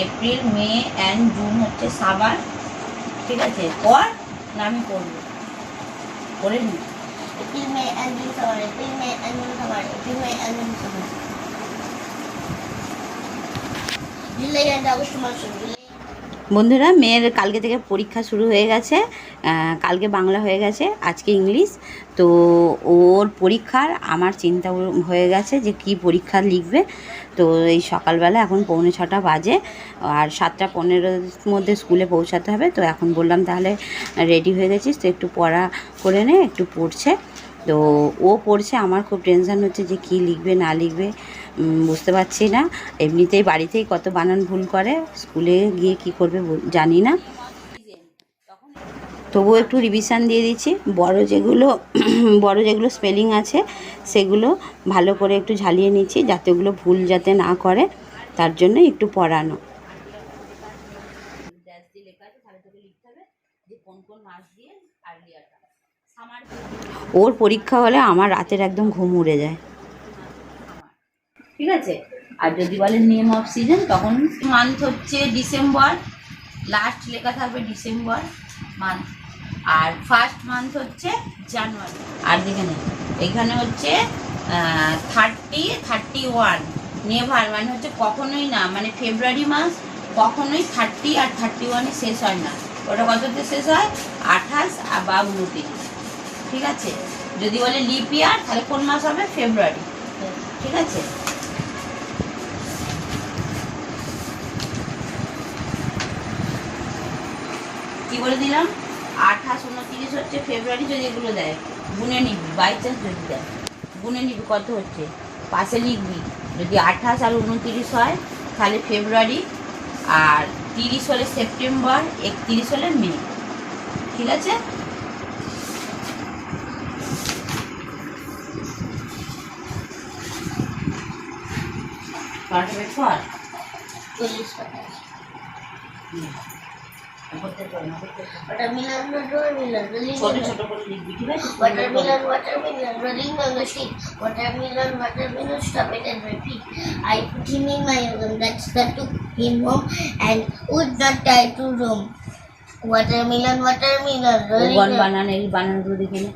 April, May and June হচ্ছে সাবান ঠিক আছে? কর না, আমি করব করে নি জুলাই অ্যান্ড আগস্ট মাস জুলাই বন্ধুরা, মেয়ের কালকে থেকে পরীক্ষা শুরু হয়ে গেছে কালকে বাংলা হয়ে গেছে, আজকে ইংলিশ। তো ওর পরীক্ষার আমার চিন্তা হয়ে গেছে যে কি পরীক্ষা লিখবে। তো এই সকালবেলা এখন পৌনে ছটা বাজে, আর সাতটা পনেরোর মধ্যে স্কুলে পৌঁছাতে হবে। তো এখন বললাম তাহলে রেডি হয়ে গেছিস, তো একটু পড়া করে নে, একটু পড়ছে। তো ও পড়ছে, আমার খুব টেনশান হচ্ছে যে কি লিখবে, না লিখবে বুঝতে পারছি না। এমনিতেই বাড়িতেই কত বানান ভুল করে, স্কুলে গিয়ে কি করবে জানি না। তবুও একটু রিভিশন দিয়ে দিচ্ছি। বড় যেগুলো বড় যেগুলো স্পেলিং আছে, সেগুলো ভালো করে একটু ঝালিয়ে নিচ্ছি, যাতে ওগুলো ভুল যাতে না করে, তার জন্য একটু পড়ানো। লেখা আছে, তাহলে তোকে লিখতে হবে যে কোন কোন মাস দিয়ে আর ইয়ারটা সামার ওর পরীক্ষা হলে আমার রাতের একদম ঘুম উড়ে যায়। ঠিক আছে? আর যদি বলে নেম অফ সিজন তখন মান্থ হচ্ছে ডিসেম্বর লাস্ট লেখা থাকবে ডিসেম্বর মান্থ আর ফার্স্ট মান্থ হচ্ছে জানুয়ারি। আর দেখে নেই এখানে হচ্ছে থার্টি থার্টি ওয়ান নেভার মানে হচ্ছে কখনোই না মানে ফেব্রুয়ারি মাস কখনোই থার্টি আর থার্টি ওয়ানে শেষ হয় না। ওটা কততে শেষ হয়? আঠাশ বা উনত্রিশ ঠিক আছে? যদি বলে লিপ ইয়ার তাহলে কোন মাস হবে? ফেব্রুয়ারি। ঠিক আছে? কি বলে দিলাম? আঠাশ, উনত্রিশ হচ্ছে ফেব্রুয়ারি, যদি এগুলো দেয়। গুনে নিবি বাই চান্স যদি দেয়। গুনে নিবি, কত হচ্ছে? পাশে লিখবি, যদি আঠাশ আর উনত্রিশ হয়, তাহলে ফেব্রুয়ারি, আর তিরিশ হলে সেপ্টেম্বর, একত্রিশ হলে মে। ঠিক আছে? Start with what? English Watermelon, watermelon, rolling watermelon, watermelon, rolling on the sheet. Watermelon, watermelon, stop it and repeat. I put him in my room, that's that took him home and would not die to roam. Watermelon, watermelon, rolling. One banana, banana,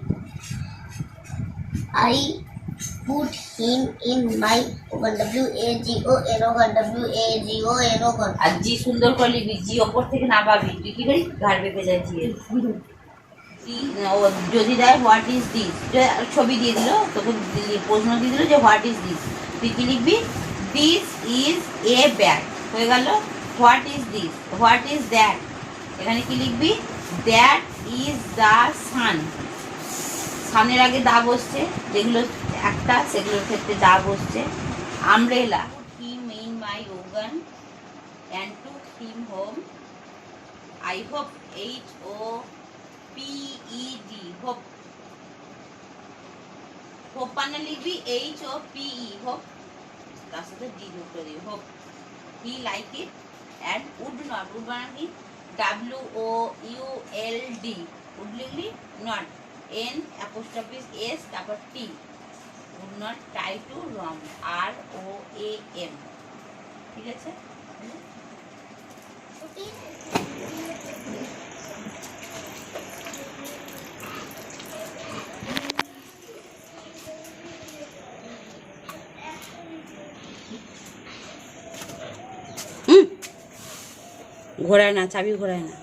I put him in my oven. W A G O O N W A G O O N. আর জি সুন্দর করে লিখবি জি ওপর থেকে না পাবি তুই কি করি ঘাড় বেঁকে যায় জি এর। যদি দেয় হোয়াট ইজ দিস ছবি দিয়ে দিল, তোকে প্রশ্ন দিয়ে দিল যে হোয়াট ইজ দিস তুই কি লিখবি? দিস ইজ এ ব্যাগ হয়ে গেল what is this what is that এখানে কি লিখবি? দ্যাট ইজ দ্য সান সামনের আগে দা বসছে যেগুলো একটা সেগুলোর ক্ষেত্রে দা বসছে। Umbrella him in my him, home. I hope, H O P E D, hope. Hope মানে লিখবি H O P E hope তার সাথে ডি যোগ করে দিবি hope he like it and would not would কি W O U L D would লিখলি not N apostrophes S তারপর T would not try to wrong R O A M ঠিক আছে? ঘোরায় না, চাবি ঘোরায় না।